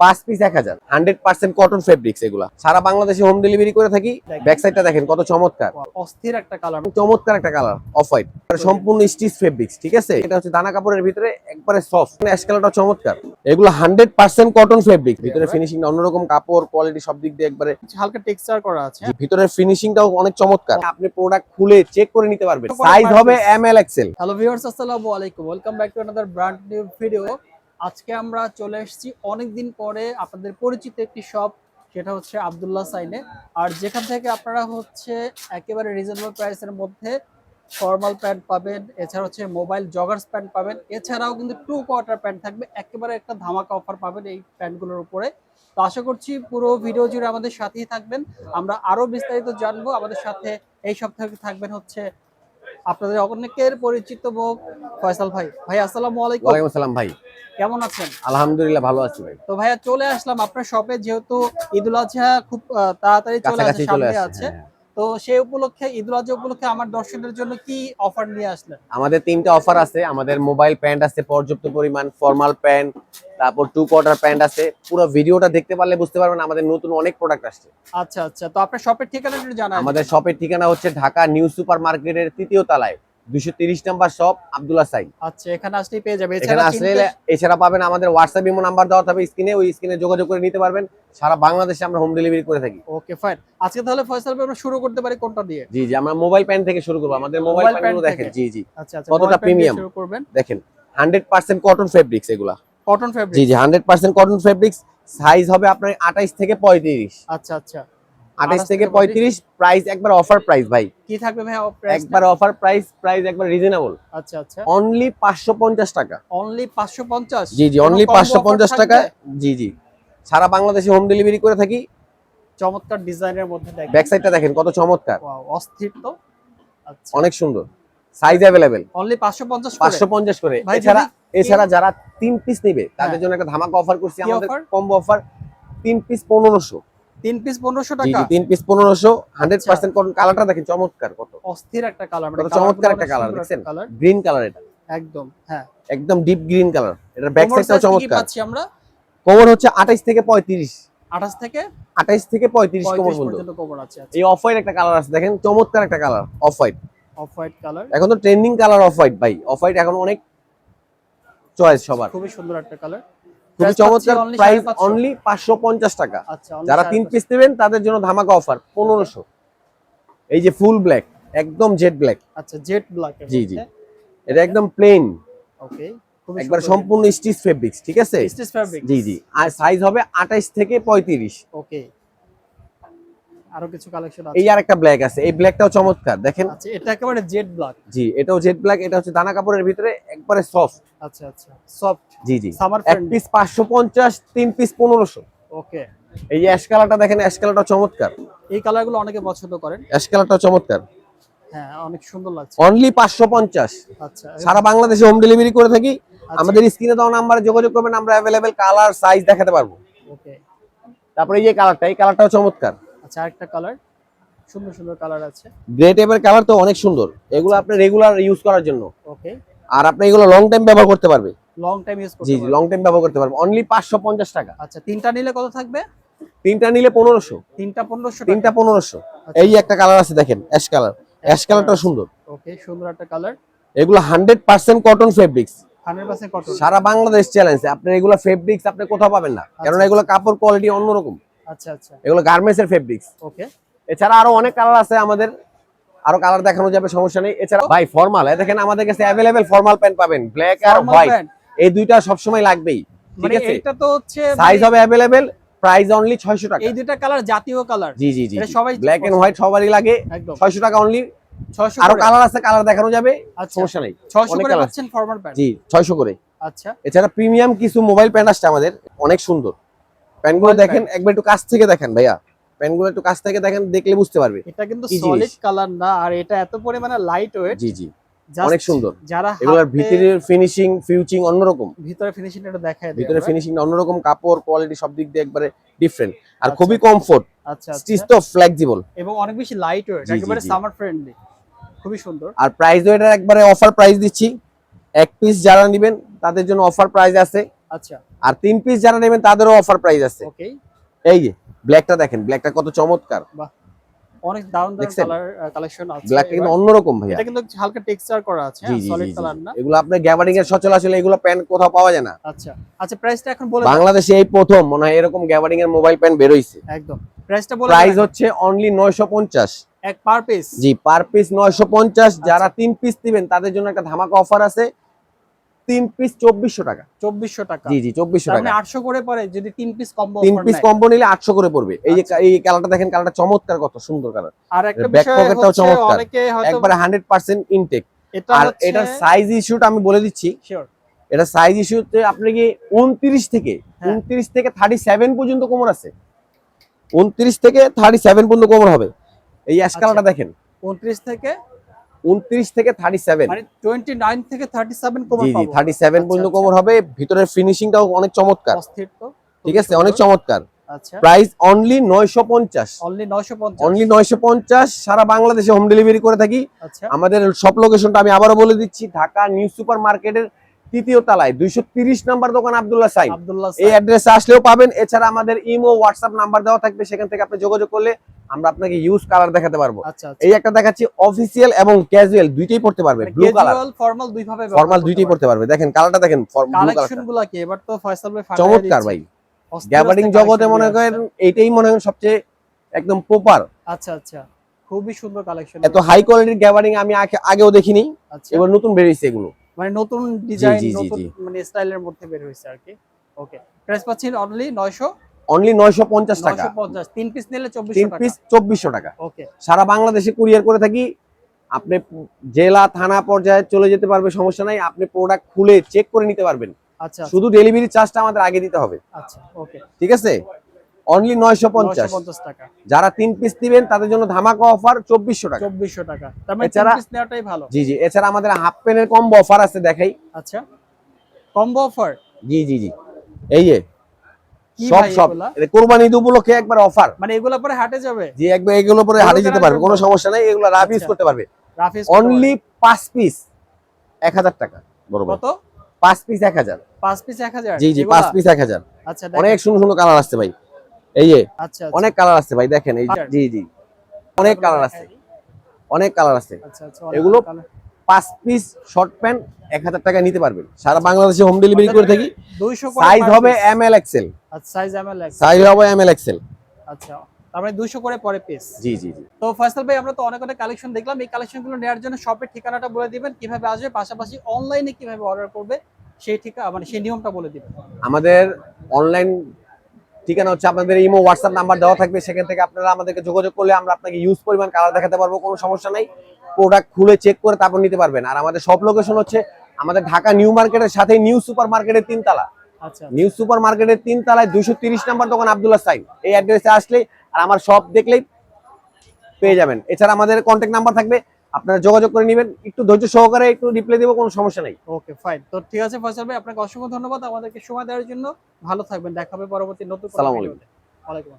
পাঁচ পিস এক হাজার। হান্ড্রেড পার্সেন্ট কটন ফেব্রিক্স এগুলা। সারা বাংলাদেশে হোম ডেলিভারি করে থাকি। ব্যাক সাইডটা দেখেন কত চমৎকার। অস্থির একটা কালার চমৎকার একটা কালার অফ হোয়াইট সম্পূর্ণ স্টিচ ফেব্রিক্স ঠিক আছে? এটা হচ্ছে দানা কাপড়ের ভিতরে একবারে সফট অ্যাশ কালারটা চমৎকার। এগুলো হান্ড্রেড পার্সেন্ট কটন ফেব্রিক ভিতরে ফিনিশিং অন্যরকম কাপড় কোয়ালিটি সব দিক দিয়ে একবারে হালকা টেক্সচার করা আছে। জি, ভিতরের ফিনিশিংটাও অনেক চমৎকার। আপনি প্রোডাক্ট খুলে চেক করে নিতে পারবেন। সাইজ হবে M L XL hello viewers আসসালামু আলাইকুম। Welcome back to another brand new video আজকে আমরা চলে এসেছি অনেকদিন পরে আপনাদের পরিচিত একটি শপ সেটা হচ্ছে আব্দুল্লাহ সাইনে। আর যেখান থেকে আপনারা হচ্ছে একেবারে রিজনেবল প্রাইসের মধ্যে ফর্মাল প্যান্ট পাবেন, এছাড়া হচ্ছে মোবাইল জগার্স প্যান্ট পাবেন, এছাড়াও কিন্তু টু কোয়ার্টার প্যান্ট থাকবে, একেবারে একটা ধামাকা অফার পাবেন এই প্যান্টগুলোর উপরে। তো আশা করছি পুরো ভিডিও জুড়ে আমাদের সাথেই থাকবেন। আমরা আরও বিস্তারিত জানব। আমাদের সাথে এই সপ্তাহে থাকবেন হচ্ছে আপনাদের অনেকের পরিচিত মুখ ফয়সাল ভাই। ভাই আসসালামু আলাইকুম। ওয়ালাইকুম আসসালাম ভাই। কেমন আছেন? আলহামদুলিল্লাহ ভালো আছি ভাই। তো ভাইয়া চলে আসলাম আপনার শপে যেহেতু ঈদুল আজহা খুব তাড়াতাড়ি চলে আসছে সামনে আছে। হ্যাঁ। তো সেই উপলক্ষে ঈদুল আজহা উপলক্ষে আমার দর্শকদের জন্য কি অফার নিয়ে আসলেন? আমাদের তিনটা অফার আছে। আমাদের মোবাইল প্যান্ট আছে পর্যাপ্ত পরিমাণ ফর্মাল প্যান্ট তারপর টু কোয়ার্টার প্যান্ট আছে। পুরো ভিডিওটা দেখতে পারলে বুঝতে পারবেন আমাদের নতুন অনেক প্রোডাক্ট আসছে। আচ্ছা আচ্ছা। তো আপনার শপের ঠিকানা একটু জানান। আমাদের শপের ঠিকানা হচ্ছে ঢাকা নিউ সুপার মার্কেটের তৃতীয় তলায়। দুশো তিরিশ নাম্বার শপ আব্দুল্লাহ সাইন আচ্ছা এখানে আসলেই পেয়ে যাবে। এছাড়া আসলে এছাড়া পাবেন আমাদের হোয়াটসঅ্যাপ ইমো নাম্বার দেওয়া থাকবে স্ক্রিনে ওই স্ক্রিনে যোগাযোগ করে নিতে পারবেন। সারা বাংলাদেশে আমরা হোম ডেলিভারি করে থাকি। ওকে ফাইন আজকে তাহলে ফয়সাল ভাই আমরা শুরু করতে পারি কোনটা দিয়ে? জি জি আমরা মোবাইল প্যান্ট থেকে শুরু করব। আমাদের মোবাইল প্যান্টগুলো দেখেন। জি জি। আচ্ছা আচ্ছা কতটা? শুরু করবেন। দেখেন হান্ড্রেড পার্সেন্ট কটন ফেব্রিক্স এগুলা। কটন ফেব্রিক জি জি hundred percent cotton fabrics size হবে আপনার আঠাইশ থেকে পঁয়ত্রিশ। আচ্ছা আচ্ছা। আঠাইশ 28 থেকে পঁয়ত্রিশ প্রাইস একবার অফার প্রাইস ভাই। কি থাকবে ভাই একবার অফার প্রাইস প্রাইস একবার রিজনেবল আচ্ছা আচ্ছা। অনলি পাঁচশো পঞ্চাশ টাকা। অনলি 550 জি জি অনলি পাঁচশো পঞ্চাশ টাকা জি জি। সারা বাংলাদেশে হোম ডেলিভারি করে থাকি। চমৎকার ডিজাইনের মধ্যে দেখেন। ব্যাক সাইডটা দেখেন কত চমৎকার। ওয়াও অস্থির তো? আচ্ছা। অনেক সুন্দর। সাইজ অ্যাভেলেবেল অনলি 550 করে? পাঁচশো পঞ্চাশ করে। এছাড়া এছাড়া যারা তিন পিস নিবে তাদের হ্যাঁ। জন্য একটা ধামাকা অফার করছি আমাদের কম্বো অফার তিন পিস পনেরোশো। তিন পিস 1500 টাকা জি তিন পিস পনেরোশো হান্ড্রেড আচ্ছা। পার্সেন্ট কালারটা দেখেন চমৎকার কত অস্থির একটা কালার কত চমৎকার একটা? কালার গ্রিন কালার এটা। একদম হ্যাঁ। একদম ডিপ গ্রিন কালার ব্যাক সাইডটাও চমৎকার। পাচ্ছি আমরা? হচ্ছে আঠাইশ থেকে পঁয়ত্রিশ। 28 থেকে আঠাইশ থেকে পঁয়ত্রিশ কোমর 35 পর্যন্ত পর্যন্ত কোমর আছে আচ্ছা। এই অফ হোয়াইট একটা কালার আছে দেখেন চমৎকার একটা colour off white off white colour এখন তো ট্রেন্ডিং কালার অফ হোয়াইট ভাই। অফ হোয়াইট এখন অনেক চয়েস সবার। খুবই সুন্দর একটা কালার খুবই চমৎকার প্রাইস অনলি পাঁচশো। পঞ্চাশ টাকা। আচ্ছা যারা তিন পিস নেবেন তাদের জন্য ধামাকা অফার পনেরোশো। এই যে ফুল ব্ল্যাক একদম জেড ব্ল্যাক আচ্ছা জেট ব্ল্যাক জি, জি। এটা একদম প্লেন ওকে একবার সম্পূর্ণ স্টিচ ফেব্রিক্স ঠিক আছে? স্টিচ ফেব্রিক জি জি। আর সাইজ হবে আঠাইশ থেকে পঁয়ত্রিশ। ওকে আরও কিছু কালেকশন এই আছে আর একটা ব্ল্যাক আছে। এই ব্ল্যাকটাও চমৎকার দেখেন। আচ্ছা এটা একেবারে জেট ব্ল্যাক জি এটাও জেড ব্ল্যাক এটা হচ্ছে দানা কাপড়ের ভিতরে একবারে সফট আচ্ছা আচ্ছা সফট জি জি। সামার এক পিস পাঁচশো পঞ্চাশ তিন পিস পনেরোশো। ওকে এই অ্যাশ কালারটা দেখেন অ্যাশ কালারটা চমৎকার। এই কালারগুলো অনেকে পছন্দ করেন। অ্যাশ কালারটা চমৎকার। হ্যাঁ অনেক সুন্দর লাগছে। অনলি পাঁচশো পঞ্চাশ। আচ্ছা সারা বাংলাদেশে হোম ডেলিভারি করে থাকি। আচ্ছা, আমাদের স্ক্রিনে দেওয়া নাম্বারে যোগাযোগ করবেন আমরা অ্যাভেলেবেল কালার সাইজ দেখাতে পারব। ওকে তারপরে এই যে কালারটা এই কালারটাও চমৎকার। আচ্ছা আরেকটা কালার সুন্দর সুন্দর কালার আছে। গ্রে টাইপের কালার তো অনেক সুন্দর। এগুলো আপনি রেগুলার ইউজ করার জন্য। ওকে আর আপনি এগুলো লং টাইম ব্যবহার করতে পারবে। লং টাইম ইউজ করতে জি জি লং টাইম ব্যবহার করতে পারবে। অনলি পাঁচশো পঞ্চাশ টাকা। আচ্ছা তিনটা নিলে কত থাকবে? তিনটা নিলে পনেরোশো। তিনটা পনেরোশো তিনটা পনেরোশো। আচ্ছা। এই একটা কালার আছে দেখেন অ্যাশ কালার অ্যাশ কালারটা সুন্দর। ওকে সুন্দর একটা কালার এগুলো হান্ড্রেড পার্সেন্ট কটন ফেব্রিক্স সারা বাংলাদেশ চ্যালেঞ্জ আপনার এগুলো ফেব্রিক্স আপনি কোথাও পাবেন না। কারণ আচ্ছা। এগুলো কাপড় কোয়ালিটি অন্যরকম। আচ্ছা আচ্ছা। এগুলো গার্মেন্টস এর ফেব্রিক্স ওকে। এছাড়া আরও অনেক কালার আছে আমাদের আরও কালার দেখানো যাবে সমস্যা নেই। এছাড়া ভাই ফর্মাল দেখেন আমাদের কাছে অ্যাভেলেবেল ফর্মাল প্যান্ট পাবেন ব্ল্যাক আর হোয়াইট এই দুইটা সবসময় লাগবেই ঠিক মানে আছে? এইটা তো হচ্ছে সাইজ মানে হবে অ্যাভেলেবেল প্রাইস অনলি 600 টাকা। এই দুইটা কালার জাতীয় কালার জি জি জি সবাই ব্ল্যাক এন্ড হোয়াইট সবারই লাগে একদম। 600 টাকা অনলি 600 আরও কালার আছে কালার দেখানো যাবে আচ্ছা। সমস্যা নেই। 600 করে পাচ্ছেন ফরমাল প্যান্ট জি 600 করে। আচ্ছা। এছাড়া প্রিমিয়াম কিছু মোবাইল প্যান্ট আসছে আমাদের অনেক সুন্দর। প্যান্টগুলো দেখেন একবার একটু কাছ থেকে দেখেন ভাইয়া। প্যান্টগুলো একটু কাছ থেকে দেখেন দেখলে বুঝতে পারবে। এটা কিন্তু সলিড কালার না আর এটা এত পরিমাণে লাইট ওয়েট জি। জি অনেক সুন্দর। যারা এগুলোর ভিতরের ফিনিশিং ফিউচিং অন্যরকম। ভিতরে ফিনিশিং এটা দেখায় ভিতরে। ফিনিশিং অন্যরকম কাপড় কোয়ালিটি সব দিক দিয়ে একবারে ডিফারেন্ট আর আচ্ছা। খুবই কমফোর্ট আচ্ছা স্টিচ আচ্ছা তো ফ্লেক্সিবল এবং অনেক বেশি লাইট ওয়েট একেবারে সামার ফ্রেন্ডলি খুবই সুন্দর। আর প্রাইস এটার একবারে অফার প্রাইস দিচ্ছি। এক পিস যারা নেবেন তাদের জন্য অফার প্রাইস আছে। আচ্ছা। আর তিন পিস যারা নেবেন তাদেরও অফার প্রাইস আছে। এই যে ব্ল্যাকটা দেখেন ব্ল্যাকটা কত চমৎকার। অনেক দারুণ দারুণ কালার কালেকশন আছে ব্ল্যাকটা কিন্তু অন্যরকম ভাইয়া। এটা কিন্তু হালকা টেক্সচার করা আছে জি জি সলিড জি, জি। কালার না। এগুলো আপনার গ্যাবারিং এর সচরাচর এগুলো প্যান্ট কোথাও পাওয়া যায় না। আচ্ছা আচ্ছা প্রাইসটা এখন বলে বাংলাদেশে এই প্রথম মনে হয় এরকম এর মোবাইল প্যান্ট বেরোইছে। একদম প্রাইসটা বলে প্রাইস দাও। হচ্ছে অনলি নয়শো পঞ্চাশ। এক পার পিস জি পার পিস নয়শো পঞ্চাশ। আচ্ছা। যারা তিন পিস দিবেন তাদের জন্য একটা ধামাকা অফার আছে। তিন পিস চব্বিশশো টাকা। চব্বিশশো টাকা। জি জি চব্বিশশো টাকা। মানে আটশো করে পরে যদি তিন পিস কম্বো তিন পিস কম্বো নিলে আটশো করে পড়বে। এই যে আচ্ছা। এই কালারটা দেখেন কালারটা চমৎকার কত সুন্দর কালার আর একটা back বিষয় pocket টাও হচ্ছে চমৎকার। একবারে হান্ড্রেড পার্সেন্ট ইনটেক আর এটার সাইজ ইস্যুটা আমি বলে দিচ্ছি। এটা সাইজ ইস্যুতে আপনি কি উনত্রিশ থেকে হ্যাঁ। উনত্রিশ থেকে থার্টি সেভেন পর্যন্ত কোমর আছে। উনত্রিশ থেকে থার্টি সেভেন পর্যন্ত কোমর হবে। এই অ্যাশ আচ্ছা। কালারটা দেখেন। উনত্রিশ থেকে উনত্রিশ থেকে থার্টি সেভেন মানে টোয়েন্টি নাইন থেকে থার্টি সেভেন জি জি থার্টি সেভেন আচ্ছা, পর্যন্ত আচ্ছা। কোমর হবে। ভিতরের ফিনিশিংটাও অনেক চমৎকার। ঠিক আছে অনেক চমৎকার। আচ্ছা। প্রাইস অনলি নয়শো পঞ্চাশ। অনলি নয়শো পঞ্চাশ। অনলি নয়শো পঞ্চাশ সারা বাংলাদেশে হোম ডেলিভারি করে থাকি। আচ্ছা। আমাদের সব লোকেশনটা আমি আবারও বলে দিচ্ছি ঢাকা নিউ সুপার মার্কেটের তৃতীয় তলায় দুইশো তিরিশ নাম্বার দোকান আবদুল্লাহ আব্দুল্লাহ এই অ্যাড্রেসে আসলেও পাবেন। এছাড়া আমাদের ইমো হোয়াটসঅ্যাপ নাম্বার দেওয়া থাকবে সেখান থেকে আপনি যোগাযোগ করলে আমরা আপনাকে ইউজ কালার দেখাতে পারব। আচ্ছা আচ্ছা। এই একটা দেখাচ্ছি অফিসিয়াল এবং ক্যাজুয়াল দুইটাই পড়তে পারবে ব্লু কালার ফর্মাল দুই ভাবে ফর্মাল দুইটাই পড়তে পারবে। দেখেন কালারটা দেখেন ব্লু কালেকশন কি? এবার তো ফয়সাল ভাই চমৎকার ভাই। অস্থির গ্যাবারিং অস্থির জগতে মনে করেন। এইটাই মনে হয় সবচেয়ে একদম প্রপার আচ্ছা আচ্ছা। খুবই সুন্দর কালেকশন এত হাই কোয়ালিটির গ্যাবারিং আমি আগেও দেখিনি। আচ্ছা। এবার নতুন বেরিয়েছে এগুলো। মানে নতুন ডিজাইন নতুন মানে স্টাইলের মধ্যে বের হয়েছে আর কি ওকে প্রাইস পাচ্ছেন অনলি 900 অনলি নয়শো পঞ্চাশ টাকা। 950 তিন পিস নিলে 2400 টাকা। তিন পিস চব্বিশশো টাকা। ওকে সারা বাংলাদেশে কুরিয়ার করে থাকি আপনি জেলা থানা পর্যায়ে চলে যেতে পারবে সমস্যা নাই। আপনি প্রোডাক্ট খুলে চেক করে নিতে পারবেন। আচ্ছা শুধু ডেলিভারি চার্জটা আমাদের আগে দিতে হবে। আচ্ছা ওকে ঠিক আছে? অনলি নয়শো পঞ্চাশ। 950 টাকা। যারা তিন পিস দিবেন তাদের জন্য ধামাকা অফার চব্বিশশো টাকা। 2400 টাকা। তার মানে তিন পিস নেওয়াটাই ভালো। জি জি। এছাড়া আমাদের হাফ প্যানের কম্বো অফার আছে দেখাই। আচ্ছা। কম্বো অফার জি জি জি। এই যে সব সব। কোরবানি ঈদ উপলক্ষে একবার অফার মানে এগুলো পরে হাটে যাবে? যে একবার এগুলো পরে হারিয়ে যেতে পারবে কোনো সমস্যা নাই। এগুলো রাফ ইউজ আচ্ছা। করতে পারবে। রাফিস অনলি পাঁচ পিস এক হাজার টাকা। বরাবর। কত? পাঁচ পিস এক হাজার। পাঁচ পিস 1000 জি জি এগুলা? পাঁচ পিস এক হাজার। আচ্ছা অনেক। সুন্দর সুন্দর কালার আসছে ভাই। এই যে আচ্ছা আচ্ছা। অনেক কালার আছে ভাই দেখেন এই আচ্ছা। জি জি। অনেক কালার আছে। অনেক কালার আছে। এগুলো পাঁচ পিস শর্ট প্যান্ট এক হাজার টাকা নিতে পারবেন। সারা বাংলাদেশে হোম ডেলিভারি করে থাকি। সাইজ হবে এম এল এক্সেল সাইজ হবে এম এল এক্সেল আচ্ছা তার মানে 200 করে পরে পিস জি জি জি। তো ফয়সাল ভাই আমরা তো অনেক অনেক কালেকশন দেখলাম। এই কালেকশনগুলো নেওয়ার জন্য শপের ঠিকানাটা বলে দিবেন। কীভাবে আসবে পাশাপাশি অনলাইনে কীভাবে অর্ডার করবে সেই ঠিকানা মানে সেই নিয়মটা বলে দিবেন। আমাদের অনলাইন ঠিকানা হচ্ছে আপনাদের ইমো হোয়াটসঅ্যাপ নাম্বার দেওয়া থাকবে সেখান থেকে আপনারা আমাদেরকে যোগাযোগ করলে আমরা আপনাকে ইউজ পরিমাণ কালার দেখাতে পারব কোনো সমস্যা নাই। প্রোডাক্ট খুলে চেক করে তারপর নিতে পারবেন। আর আমাদের সব লোকেশন হচ্ছে আমাদের ঢাকা নিউ মার্কেটের সাথে নিউ সুপার মার্কেটের তিনতলা। আচ্ছা নিউ সুপার মার্কেটের তিন তলায় দুশো তিরিশ নাম্বার দোকান আবদুল্লাহ সাইন। এই অ্যাড্রেসে আসলে আর আমার সব দেখলেই পেয়ে যাবেন। এছাড়া আমাদের কন্ট্যাক্ট নাম্বার থাকবে আপনারা যোগাযোগ করে নেবেন একটু ধৈর্য সহকারে একটু রিপ্লে দেবো কোনো সমস্যা নেই। ওকে ফাইন তো ঠিক আছে ফয়সাল ভাই আপনাকে অসংখ্য ধন্যবাদ। আমাদেরকে সময় দেওয়ার জন্য। ভালো থাকবেন দেখা হবে পরবর্তী নতুন আসসালাম।